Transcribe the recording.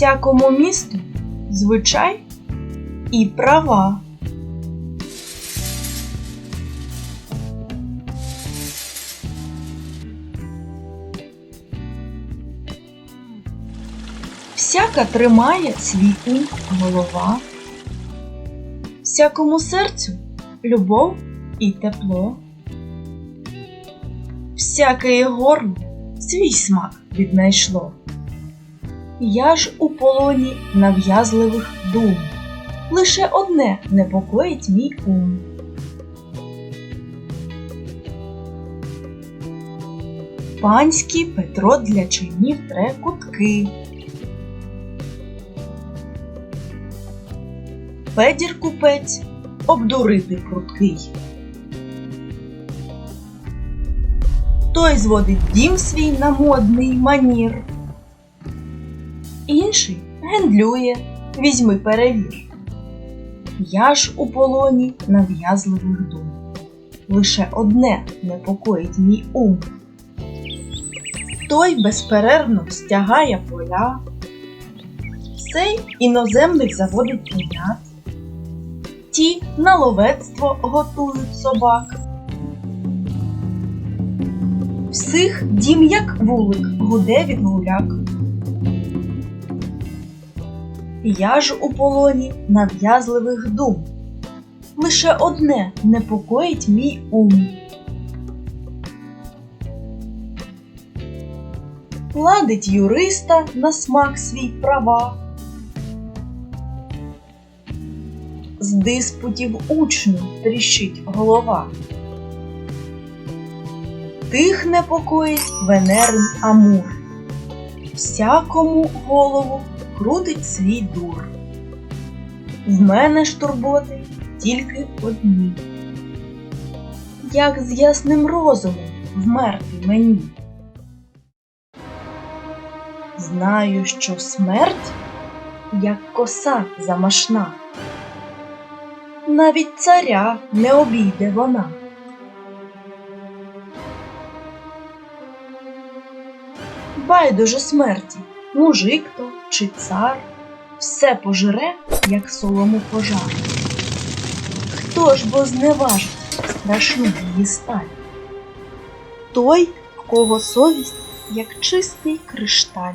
Всякому місту звичай і права. Всяка тримає свій голова. Всякому серцю любов і тепло. Всяке горло свій смак віднайшло. Я ж у полоні нав'язливих дум, лише одне непокоїть мій ум. Панський Петро для чинів тре кутки. Федір купець обдурити пруткий. Той зводить дім свій на модний манір. Інший гендлює, візьми перевір. Я ж у полоні нав'язливих дум. Лише одне непокоїть мій ум. Той безперервно стягає поля, цей іноземних заводить кінят, ті на ловецтво готують собак. Всіх дім як вулик гуде від гуляк. Я ж у полоні нав'язливих дум. Лише одне непокоїть мій ум. Ладить юриста на смак свій права. З диспутів учню тріщить голова. Тих непокоїть Венерин Амур. Всякому голову крутить свій дур. В мене ж турботи тільки одні. Як з ясним розумом вмерти мені. Знаю, що смерть, як коса замашна, навіть царя не обійде вона. Байдуже смерті, мужик то чи цар, все пожере, як солому пожар. Хто ж бо зневажить страшну її сталь? Той, в кого совість, як чистий кришталь.